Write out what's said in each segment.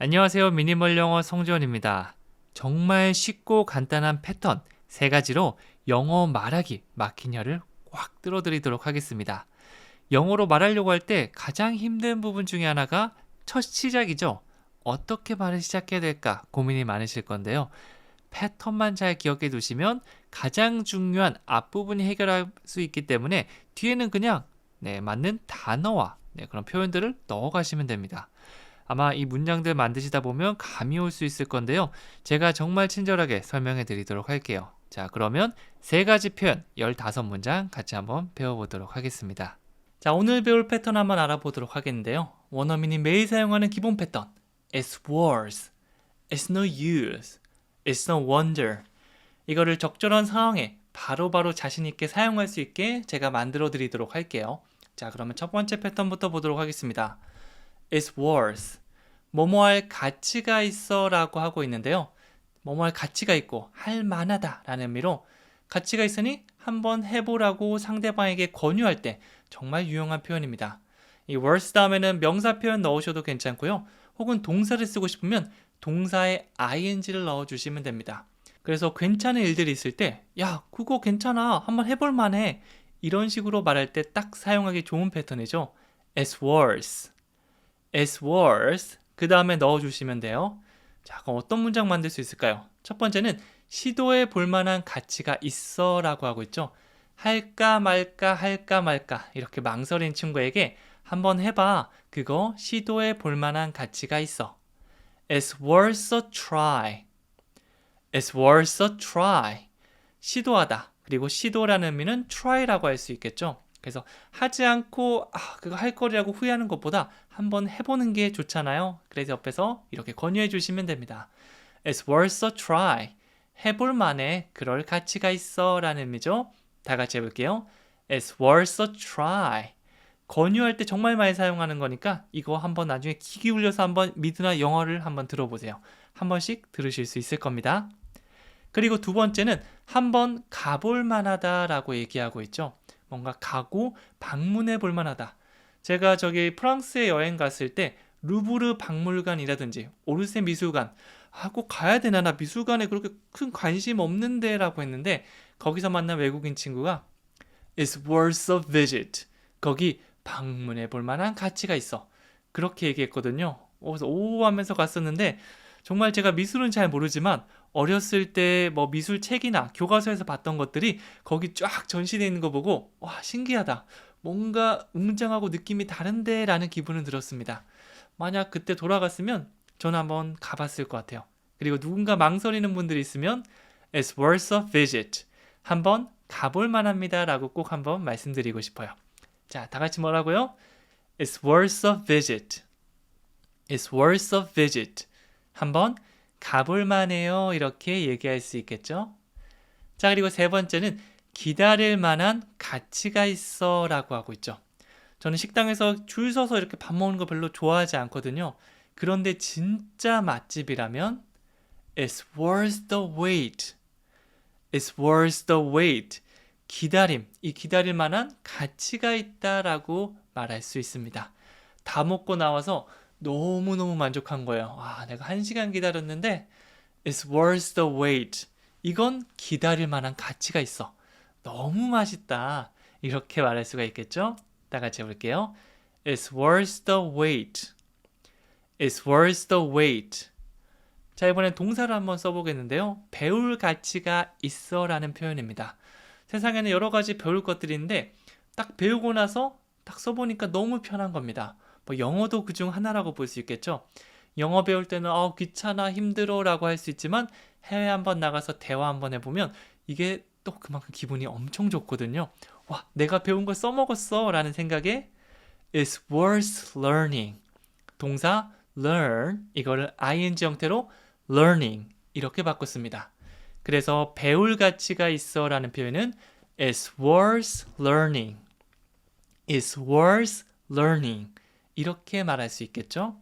안녕하세요. 미니멀 영어 성지원입니다. 정말 쉽고 간단한 패턴 세 가지로 영어 말하기 막히냐를 꽉 뚫어드리도록 하겠습니다. 영어로 말하려고 할 때 가장 힘든 부분 중에 하나가 첫 시작이죠. 어떻게 말을 시작해야 될까 고민이 많으실 건데요. 패턴만 잘 기억해 두시면 가장 중요한 앞부분이 해결할 수 있기 때문에 뒤에는 그냥 네, 맞는 단어와 네, 그런 표현들을 넣어 가시면 됩니다. 아마 이 문장들 만드시다 보면 감이 올 수 있을 건데요. 제가 정말 친절하게 설명해 드리도록 할게요. 자, 그러면 세 가지 표현 15문장 같이 한번 배워보도록 하겠습니다. 자, 오늘 배울 패턴 한번 알아보도록 하겠는데요. 원어민이 매일 사용하는 기본 패턴. It's worse. It's no use. It's no wonder. 이거를 적절한 상황에 바로바로 자신 있게 사용할 수 있게 제가 만들어 드리도록 할게요. 자, 그러면 첫 번째 패턴부터 보도록 하겠습니다. It's worse. 뭐뭐 할 가치가 있어 라고 하고 있는데요. 뭐뭐 할 가치가 있고 할 만하다 라는 의미로 가치가 있으니 한번 해보라고 상대방에게 권유할 때 정말 유용한 표현입니다. 이 worse 다음에는 명사 표현 넣으셔도 괜찮고요. 혹은 동사를 쓰고 싶으면 동사에 ing를 넣어주시면 됩니다. 그래서 괜찮은 일들이 있을 때, 야, 그거 괜찮아. 한번 해볼 만해. 이런 식으로 말할 때 딱 사용하기 좋은 패턴이죠. It's worse. It's worse. 그 다음에 넣어주시면 돼요. 자, 그럼 어떤 문장 만들 수 있을까요? 첫 번째는 시도해 볼 만한 가치가 있어 라고 하고 있죠. 할까 말까 할까 말까 이렇게 망설인 친구에게 한번 해봐. 그거 시도해 볼 만한 가치가 있어. It's worth a try. It's worth a try. 시도하다. 그리고 시도라는 의미는 try라고 할 수 있겠죠. 그래서 하지 않고 아, 그거 할 거리라고 후회하는 것보다 한번 해보는 게 좋잖아요. 그래서 옆에서 이렇게 권유해 주시면 됩니다. It's worth a try. 해볼 만해. 그럴 가치가 있어. 라는 의미죠. 다 같이 해볼게요. It's worth a try. 권유할 때 정말 많이 사용하는 거니까 이거 한번 나중에 귀 기울여서 한번 미드나 영어를 한번 들어보세요. 한 번씩 들으실 수 있을 겁니다. 그리고 두 번째는 한번 가볼 만하다라고 얘기하고 있죠. 뭔가 가고 방문해 볼 만하다. 제가 저기 프랑스에 여행 갔을 때 루브르 박물관이라든지 오르세 미술관 하고 가야 되나 나 미술관에 그렇게 큰 관심 없는데 라고 했는데 거기서 만난 외국인 친구가 It's worth a visit. 거기 방문해 볼 만한 가치가 있어. 그렇게 얘기했거든요. 그래서 오 하면서 갔었는데 정말 제가 미술은 잘 모르지만 어렸을 때 뭐 미술 책이나 교과서에서 봤던 것들이 거기 쫙 전시되어 있는 거 보고 와 신기하다. 뭔가 웅장하고 느낌이 다른데 라는 기분은 들었습니다. 만약 그때 돌아갔으면 저는 한번 가봤을 것 같아요. 그리고 누군가 망설이는 분들이 있으면 It's worth a visit. 한번 가볼 만합니다 라고 꼭 한번 말씀드리고 싶어요. 자, 다 같이 뭐라고요? It's worth a visit. It's worth a visit. 한번 가볼 만 해요. 이렇게 얘기할 수 있겠죠? 자, 그리고 세 번째는 기다릴 만한 가치가 있어 라고 하고 있죠. 저는 식당에서 줄 서서 이렇게 밥 먹는 거 별로 좋아하지 않거든요. 그런데 진짜 맛집이라면 It's worth the wait. It's worth the wait. 기다림, 이 기다릴 만한 가치가 있다라고 말할 수 있습니다. 다 먹고 나와서 너무너무 만족한 거예요. 와, 내가 한 시간 기다렸는데 It's worth the wait. 이건 기다릴 만한 가치가 있어. 너무 맛있다. 이렇게 말할 수가 있겠죠? 다 같이 해볼게요. It's worth the wait. It's worth the wait. 자, 이번엔 동사를 한번 써보겠는데요. 배울 가치가 있어 라는 표현입니다. 세상에는 여러 가지 배울 것들이 있는데 딱 배우고 나서 딱 써보니까 너무 편한 겁니다. 뭐 영어도 그중 하나라고 볼 수 있겠죠. 영어 배울 때는 아 귀찮아 힘들어라고 할 수 있지만 해외 한번 나가서 대화 한번 해보면 이게 또 그만큼 기분이 엄청 좋거든요. 와 내가 배운 걸 써먹었어라는 생각에 is worth learning 동사 learn 이거를 ing 형태로 learning 이렇게 바꿨습니다. 그래서 배울 가치가 있어라는 표현은 is worth learning is worth learning 이렇게 말할 수 있겠죠.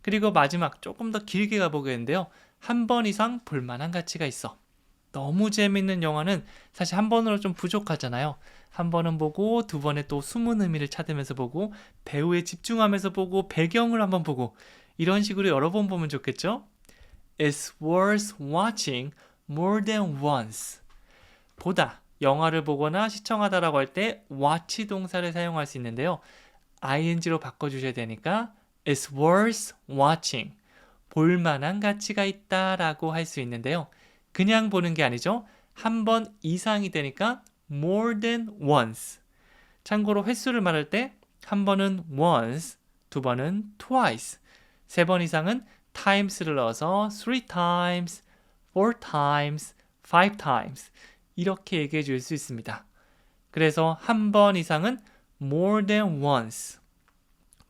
그리고 마지막 조금 더 길게 가보겠는데요. 한 번 이상 볼 만한 가치가 있어. 너무 재밌는 영화는 사실 한 번으로 좀 부족하잖아요. 한 번은 보고 두 번에 또 숨은 의미를 찾으면서 보고 배우에 집중하면서 보고 배경을 한번 보고 이런 식으로 여러 번 보면 좋겠죠? It's worth watching more than once. 보다 영화를 보거나 시청하다라고 할 때 watch 동사를 사용할 수 있는데요. Ing로 바꿔주셔야 되니까 it's worth watching. 볼 만한 가치가 있다 라고 할 수 있는데요. 그냥 보는 게 아니죠. 한 번 이상이 되니까 more than once. 참고로 횟수를 말할 때 한 번은 once, 두 번은 twice, 세 번 이상은 times를 넣어서 three times, four times, five times 이렇게 얘기해 줄 수 있습니다. 그래서 한 번 이상은 more than once,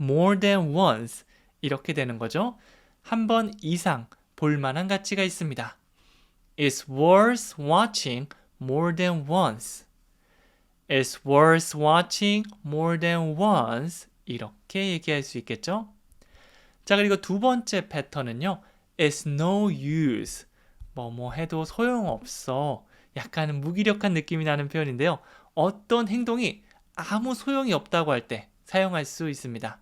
more than once 이렇게 되는 거죠. 한 번 이상 볼 만한 가치가 있습니다. It's worth watching more than once. It's worth watching more than once. 이렇게 얘기할 수 있겠죠? 자, 그리고 두 번째 패턴은요. It's no use. 뭐, 뭐 해도 소용없어. 약간 무기력한 느낌이 나는 표현인데요. 어떤 행동이 아무 소용이 없다고 할 때 사용할 수 있습니다.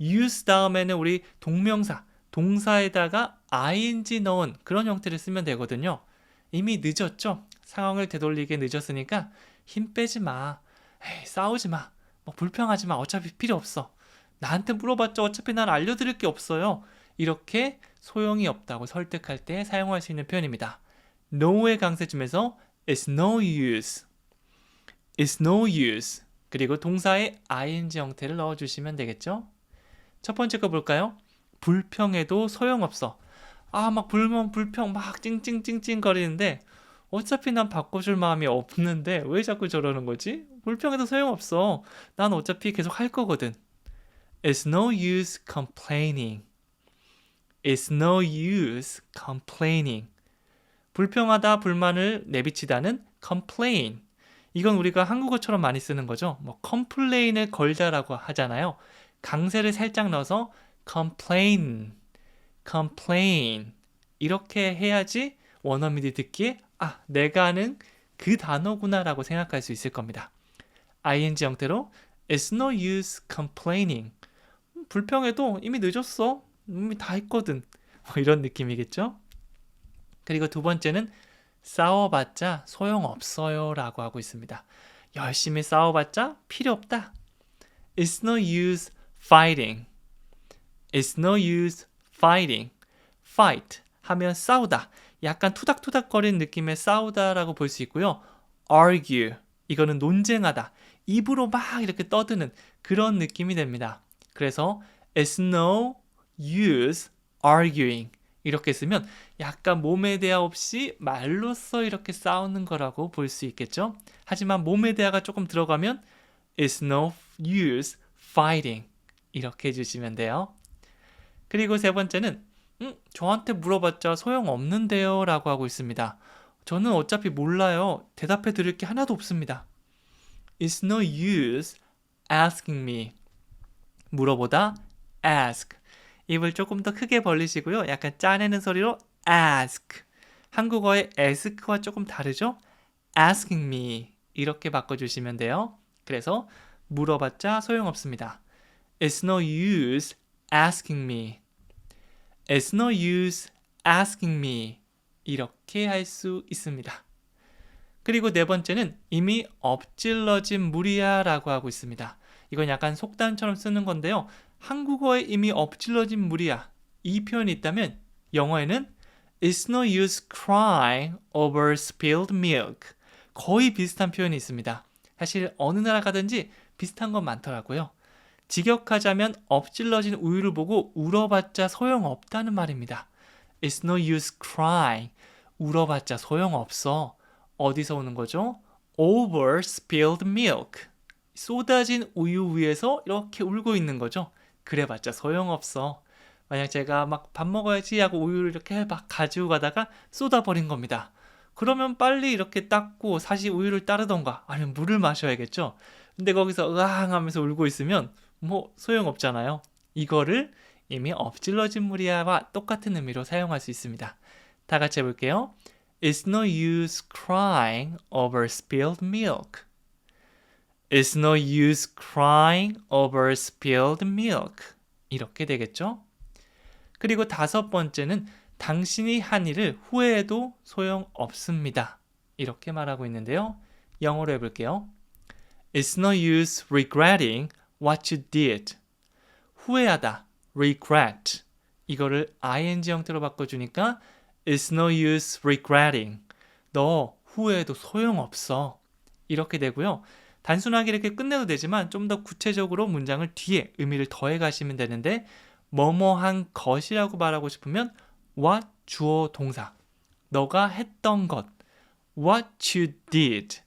use 다음에는 우리 동명사, 동사에다가 ing 넣은 그런 형태를 쓰면 되거든요. 이미 늦었죠? 상황을 되돌리게 늦었으니까 힘 빼지 마. 에이, 싸우지 마. 뭐 불평하지 마. 어차피 필요 없어. 나한테 물어봤자 어차피 난 알려드릴 게 없어요. 이렇게 소용이 없다고 설득할 때 사용할 수 있는 표현입니다. no의 강세 중에서 it's no use, it's no use 그리고 동사에 ing 형태를 넣어주시면 되겠죠? 첫 번째 거 볼까요? 불평해도 소용없어. 아, 막 불만, 불평 막 찡찡찡찡 거리는데 어차피 난 바꿔줄 마음이 없는데 왜 자꾸 저러는 거지? 불평해도 소용없어. 난 어차피 계속 할 거거든. It's no use complaining. It's no use complaining. 불평하다 불만을 내비치다는 complain. 이건 우리가 한국어처럼 많이 쓰는 거죠. 뭐 complain을 걸다라고 하잖아요. 강세를 살짝 넣어서 complain, complain 이렇게 해야지 원어민이 듣기에 아 내가 아는 그 단어구나라고 생각할 수 있을 겁니다. ing 형태로 It's no use complaining. 불평해도 이미 늦었어. 이미 다 했거든. 뭐 이런 느낌이겠죠? 그리고 두 번째는 싸워봤자 소용없어요 라고 하고 있습니다. 열심히 싸워봤자 필요 없다. It's no use fighting. It's no use fighting. fight 하면 싸우다. 약간 투닥투닥거리는 느낌의 싸우다라고 볼 수 있고요. argue 이거는 논쟁하다. 입으로 막 이렇게 떠드는 그런 느낌이 됩니다. 그래서 it's no use arguing 이렇게 쓰면 약간 몸에 대화 없이 말로써 이렇게 싸우는 거라고 볼 수 있겠죠. 하지만 몸에 대화가 조금 들어가면 it's no use fighting 이렇게 해주시면 돼요. 그리고 세 번째는 음, 저한테 물어봤자 소용없는데요 라고 하고 있습니다. 저는 어차피 몰라요. 대답해 드릴 게 하나도 없습니다. It's no use asking me. 물어보다 ask. 입을 조금 더 크게 벌리시고요. 약간 짜내는 소리로 ask. 한국어의 ask와 조금 다르죠? asking me. 이렇게 바꿔주시면 돼요. 그래서 물어봤자 소용없습니다. It's no use asking me. It's no use asking me. 이렇게 할 수 있습니다. 그리고 네 번째는 이미 엎질러진 물이야 라고 하고 있습니다. 이건 약간 속단처럼 쓰는 건데요. 한국어에 이미 엎질러진 물이야. 이 표현이 있다면 영어에는 It's no use crying over spilled milk. 거의 비슷한 표현이 있습니다. 사실 어느 나라 가든지 비슷한 건 많더라고요. 직역하자면 엎질러진 우유를 보고 울어봤자 소용없다는 말입니다. It's no use crying. 울어봤자 소용없어. 어디서 오는 거죠? Over spilled milk. 쏟아진 우유 위에서 이렇게 울고 있는 거죠. 그래봤자 소용없어. 만약 제가 막 밥 먹어야지 하고 우유를 이렇게 막 가지고 가다가 쏟아버린 겁니다. 그러면 빨리 이렇게 닦고 사실 우유를 따르던가 아니면 물을 마셔야겠죠. 근데 거기서 으앙 하면서 울고 있으면 뭐 소용없잖아요. 이거를 이미 엎질러진 물이야와 똑같은 의미로 사용할 수 있습니다. 다 같이 해볼게요. It's no use crying over spilled milk. It's no use crying over spilled milk. 이렇게 되겠죠? 그리고 다섯 번째는 당신이 한 일을 후회해도 소용 없습니다. 이렇게 말하고 있는데요. 영어로 해볼게요. It's no use regretting what you did. 후회하다, regret. 이거를 ing 형태로 바꿔주니까 It's no use regretting. 너 후회해도 소용없어. 이렇게 되고요. 단순하게 이렇게 끝내도 되지만 좀 더 구체적으로 문장을 뒤에 의미를 더해 가시면 되는데 뭐뭐한 것이라고 말하고 싶으면 what 주어 동사 너가 했던 것 what you did.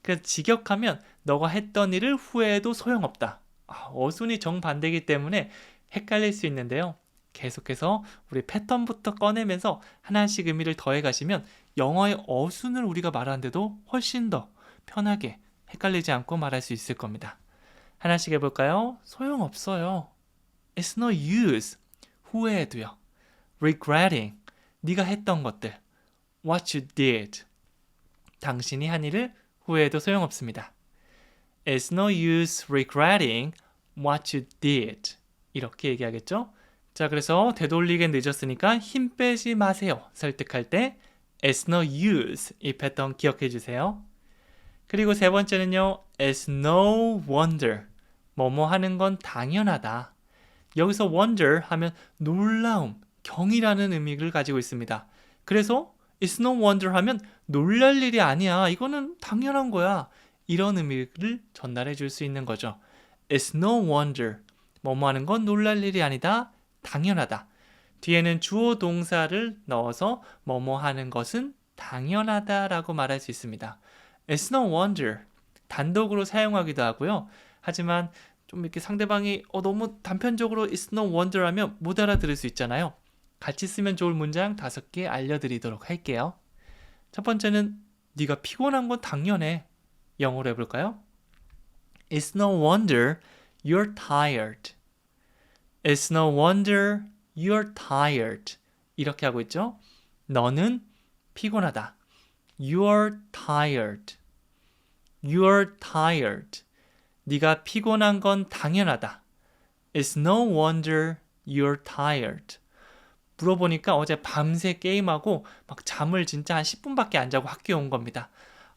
그래서 직역하면 너가 했던 일을 후회해도 소용없다. 아, 어순이 정반대이기 때문에 헷갈릴 수 있는데요. 계속해서 우리 패턴부터 꺼내면서 하나씩 의미를 더해 가시면 영어의 어순을 우리가 말하는데도 훨씬 더 편하게 헷갈리지 않고 말할 수 있을 겁니다. 하나씩 해볼까요? 소용없어요. It's no use. 후회해도요. Regretting. 네가 했던 것들. What you did. 당신이 한 일을 후회해도 소용없습니다. It's no use regretting what you did. 이렇게 얘기하겠죠? 자, 그래서 되돌리게 늦었으니까 힘 빼지 마세요. 설득할 때 It's no use 이 패턴 기억해 주세요. 그리고 세 번째는요. It's no wonder. 뭐뭐 하는 건 당연하다. 여기서 wonder 하면 놀라움, 경이라는 의미를 가지고 있습니다. 그래서 It's no wonder 하면 놀랄 일이 아니야. 이거는 당연한 거야. 이런 의미를 전달해 줄 수 있는 거죠. It's no wonder. 뭐뭐 하는 건 놀랄 일이 아니다. 당연하다. 뒤에는 주어 동사를 넣어서 뭐뭐 하는 것은 당연하다라고 말할 수 있습니다. It's no wonder. 단독으로 사용하기도 하고요. 하지만 좀 이렇게 상대방이 어, 너무 단편적으로 It's no wonder 하면 못 알아들을 수 있잖아요. 같이 쓰면 좋을 문장 다섯 개 알려드리도록 할게요. 첫 번째는 네가 피곤한 건 당연해. 영어로 해볼까요? It's no wonder you're tired. It's no wonder you're tired. 이렇게 하고 있죠. 너는 피곤하다. You're tired. You're tired. 네가 피곤한 건 당연하다. It's no wonder you're tired. 물어보니까 어제 밤새 게임하고 막 잠을 진짜 한 10분밖에 안 자고 학교에 온 겁니다.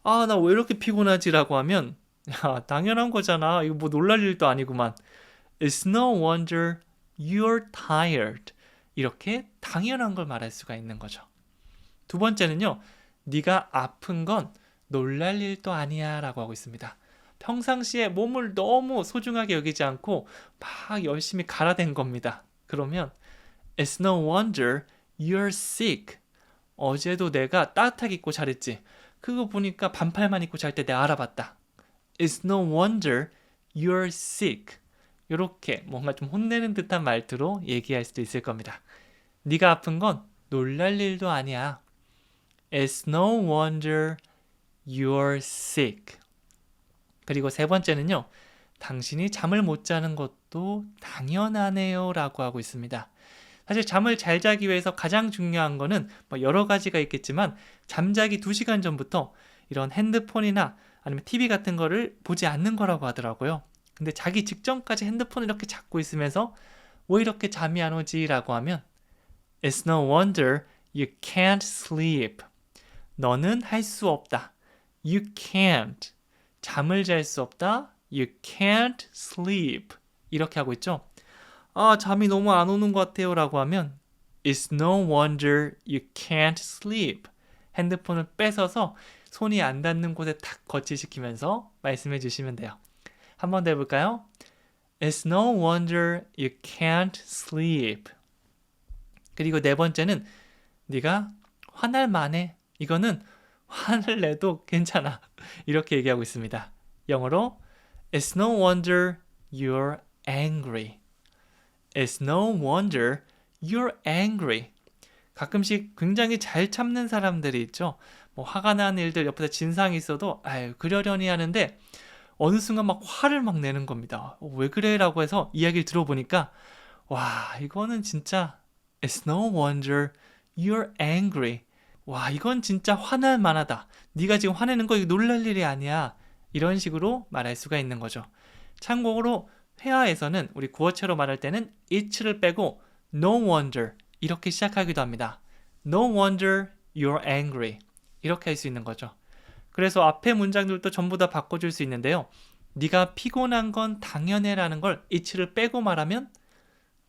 아, 나 왜 이렇게 피곤하지라고 하면 야, 당연한 거잖아. 이거 뭐 놀랄 일도 아니구만. It's no wonder you're tired. 이렇게 당연한 걸 말할 수가 있는 거죠. 두 번째는요. 네가 아픈 건 놀랄 일도 아니야 라고 하고 있습니다. 평상시에 몸을 너무 소중하게 여기지 않고 막 열심히 갈아댄 겁니다. 그러면 It's no wonder you're sick. 어제도 내가 따뜻하게 입고 잘했지. 그거 보니까 반팔만 입고 잘 때 내가 알아봤다. It's no wonder you're sick. 이렇게 뭔가 좀 혼내는 듯한 말투로 얘기할 수도 있을 겁니다. 네가 아픈 건 놀랄 일도 아니야. It's no wonder you're sick. 그리고 세 번째는요. 당신이 잠을 못 자는 것도 당연하네요 라고 하고 있습니다. 사실 잠을 잘 자기 위해서 가장 중요한 거는 뭐 여러 가지가 있겠지만 잠자기 2시간 전부터 이런 핸드폰이나 아니면 TV 같은 거를 보지 않는 거라고 하더라고요. 근데 자기 직전까지 핸드폰을 이렇게 잡고 있으면서 왜 이렇게 잠이 안 오지? 라고 하면 It's no wonder you can't sleep. 너는 할 수 없다. You can't. 잠을 잘 수 없다. You can't sleep. 이렇게 하고 있죠. 아, 잠이 너무 안 오는 것 같아요. 라고 하면 It's no wonder you can't sleep. 핸드폰을 뺏어서 손이 안 닿는 곳에 탁 거치시키면서 말씀해 주시면 돼요. 한 번 더 해볼까요? It's no wonder you can't sleep. 그리고 네 번째는 네가 화날 만해. 이거는 화를 내도 괜찮아. 이렇게 얘기하고 있습니다. 영어로 It's no wonder you're angry. It's no wonder you're angry. 가끔씩 굉장히 잘 참는 사람들이 있죠. 뭐 화가 나는 일들 옆에서 진상이 있어도 아유 그러려니 하는데 어느 순간 막 화를 막 내는 겁니다. 어, 왜 그래라고 해서 이야기를 들어보니까 와 이거는 진짜 It's no wonder you're angry. 와 이건 진짜 화날 만하다. 네가 지금 화내는 거 놀랄 일이 아니야. 이런 식으로 말할 수가 있는 거죠. 참고로 회화에서는 우리 구어체로 말할 때는 it를 빼고 No wonder 이렇게 시작하기도 합니다. No wonder you're angry 이렇게 할 수 있는 거죠. 그래서 앞에 문장들도 전부 다 바꿔줄 수 있는데요. 네가 피곤한 건 당연해라는 걸 it를 빼고 말하면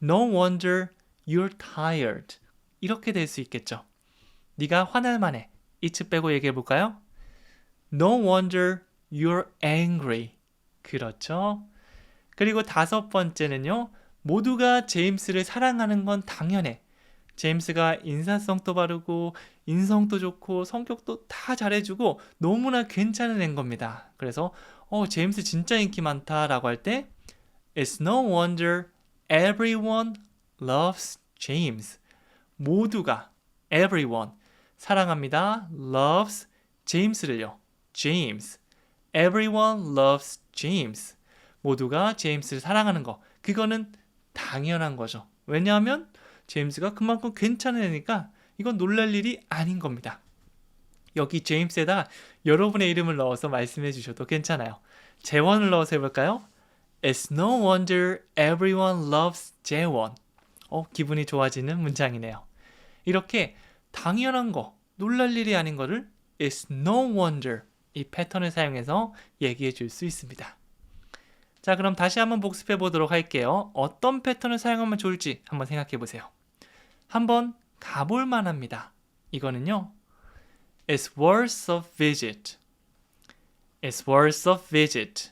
No wonder you're tired 이렇게 될 수 있겠죠. 네가 화날 만해 it 빼고 얘기해 볼까요? No wonder you're angry. 그렇죠. 그리고 다섯 번째는요. 모두가 제임스를 사랑하는 건 당연해. 제임스가 인사성도 바르고 인성도 좋고 성격도 다 잘해주고 너무나 괜찮은 애인 겁니다. 그래서 어 제임스 진짜 인기 많다라고 할 때 It's no wonder everyone loves James. 모두가 everyone 사랑합니다. loves 제임스를요. James. Everyone loves James. 모두가 제임스를 사랑하는 거. 그거는 당연한 거죠. 왜냐하면 제임스가 그만큼 괜찮은 애니까 이건 놀랄 일이 아닌 겁니다. 여기 제임스에다가 여러분의 이름을 넣어서 말씀해 주셔도 괜찮아요. 재원을 넣어서 해볼까요? It's no wonder everyone loves 재원. 어, 기분이 좋아지는 문장이네요. 이렇게 당연한 거, 놀랄 일이 아닌 거를 It's no wonder 이 패턴을 사용해서 얘기해 줄 수 있습니다. 자, 그럼 다시 한번 복습해 보도록 할게요. 어떤 패턴을 사용하면 좋을지 한번 생각해 보세요. 한번 가볼 만합니다. 이거는요. It's worth a visit. It's worth a visit.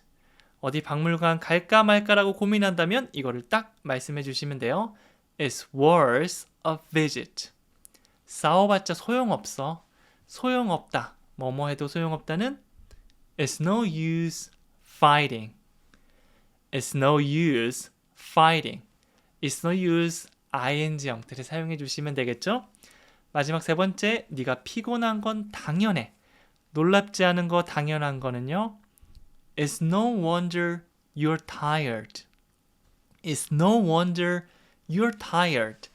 어디 박물관 갈까 말까라고 고민한다면 이거를 딱 말씀해 주시면 돼요. It's worth a visit. 싸워봤자 소용없어. 소용없다. 뭐뭐 해도 소용없다는 It's no use fighting. It's no use fighting. It's no use ing 형태를 사용해 주시면 되겠죠? 마지막 세 번째, 네가 피곤한 건 당연해. 놀랍지 않은 거 당연한 거는요. It's no wonder you're tired. It's no wonder you're tired.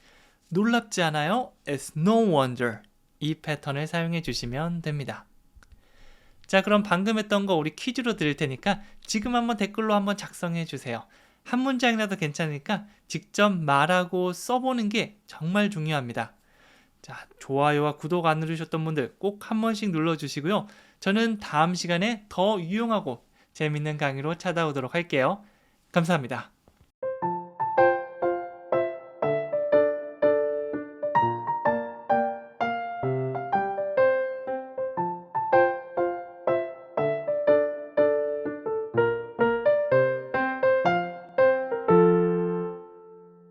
놀랍지 않아요? It's no wonder. 이 패턴을 사용해 주시면 됩니다. 자, 그럼 방금 했던 거 우리 퀴즈로 드릴 테니까 지금 한번 댓글로 한번 작성해 주세요. 한 문장이라도 괜찮으니까 직접 말하고 써보는 게 정말 중요합니다. 자, 좋아요와 구독 안 누르셨던 분들 꼭 한 번씩 눌러주시고요. 저는 다음 시간에 더 유용하고 재밌는 강의로 찾아오도록 할게요. 감사합니다.